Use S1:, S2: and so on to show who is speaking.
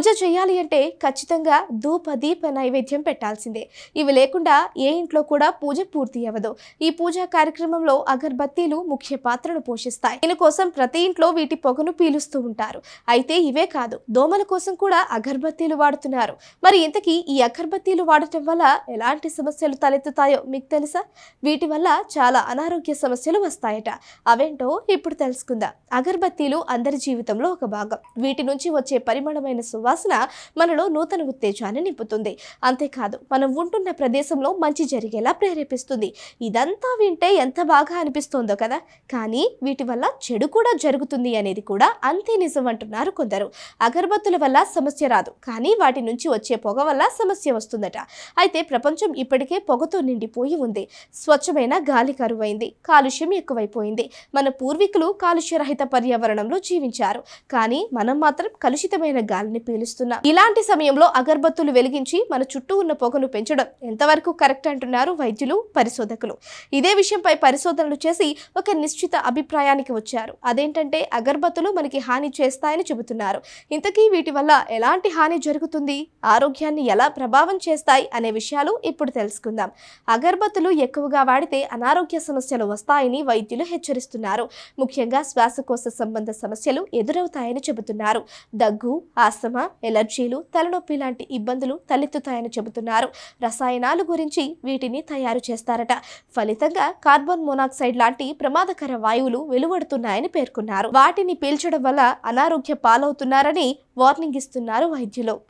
S1: పూజ చేయాలి అంటే ఖచ్చితంగా ధూప దీప నైవేద్యం పెట్టాల్సిందే. ఇవి లేకుండా ఏ ఇంట్లో కూడా పూజ పూర్తి అవ్వదు. ఈ పూజా కార్యక్రమంలో అగర్బత్తీలు ముఖ్య పాత్రను పోషిస్తాయి. దీనికోసం ప్రతి ఇంట్లో వీటి పొగను పీలుస్తూ ఉంటారు. అయితే ఇవే కాదు దోమల కోసం కూడా అగర్బత్తీలు వాడుతున్నారు. మరి ఇంతకీ ఈ అగర్బత్తీలు వాడటం వల్ల ఎలాంటి సమస్యలు తలెత్తుతాయో మీకు తెలుసా? వీటి వల్ల చాలా అనారోగ్య సమస్యలు వస్తాయట. అవేంటో ఇప్పుడు తెలుసుకుందాం. అగర్బత్తీలు అందరి జీవితంలో ఒక భాగం. వీటి నుంచి వచ్చే పరిమళమైన సువాసన వాసన మనలో నూతన ఉత్తేజాన్ని నింపుతుంది. అంతేకాదు మనం ఉంటున్న ప్రదేశంలో మంచి జరిగేలా ప్రేరేపిస్తుంది. ఇదంతా వింటే ఎంత బాగా అనిపిస్తోందో కదా! కానీ వీటి వల్ల చెడు కూడా జరుగుతుంది అనేది కూడా అంతే నిజం అంటున్నారు కొందరు. అగరబత్తుల వల్ల సమస్య రాదు. కానీ వాటి నుంచి వచ్చే పొగ వల్ల సమస్య వస్తుందట. అయితే ప్రపంచం ఇప్పటికే పొగతో నిండిపోయి ఉంది. స్వచ్ఛమైన గాలి కరువైంది. కాలుష్యం ఎక్కువైపోయింది. మన పూర్వీకులు కాలుష్యరహిత పర్యావరణంలో జీవించారు. కానీ మనం మాత్రం కలుషితమైన గాలిని పీలుస్తున్నాం ఇలాంటి సమయంలో అగరబత్తులు వెలిగించి మన చుట్టూ ఉన్న పొగను పెంచడం ఎంతవరకు కరెక్ట్ అంటున్నారు వైద్యులు పరిశోధకులు. ఇదే విషయంపై పరిశోధనలు చేసి ఒక నిశ్చిత అభిప్రాయానికి వచ్చారు. అదేంటంటే అగర్బత్తులు మనకి హాని చేస్తాయని చెబుతున్నారు. ఇంతకీ వీటి వల్ల ఎలాంటి హాని జరుగుతుంది? ఆరోగ్యాన్ని ఎలా ప్రభావం చేస్తాయి? అనే విషయాలు ఇప్పుడు తెలుసుకుందాం. అగరబత్తులు ఎక్కువగా వాడితే అనారోగ్య సమస్యలు వస్తాయని వైద్యులు హెచ్చరిస్తున్నారు. ముఖ్యంగా శ్వాసకోశ సంబంధ సమస్యలు ఎదురవుతాయని చెబుతున్నారు. దగ్గు ఆస్తమా ఎలర్జీలు తలనొప్పి లాంటి ఇబ్బందులు తలెత్తుతాయని చెబుతున్నారు. రసాయనాలు గురించి వీటిని తయారు చేస్తారట. ఫలితంగా కార్బన్ మోనాక్సైడ్ లాంటి ప్రమాదకర వాయువులు వెలువడుతున్నాయని పేర్కొన్నారు. వాటిని పీల్చడం వల్ల అనారోగ్య పాలవుతున్నారని వార్నింగ్ ఇస్తున్నారు వైద్యులు.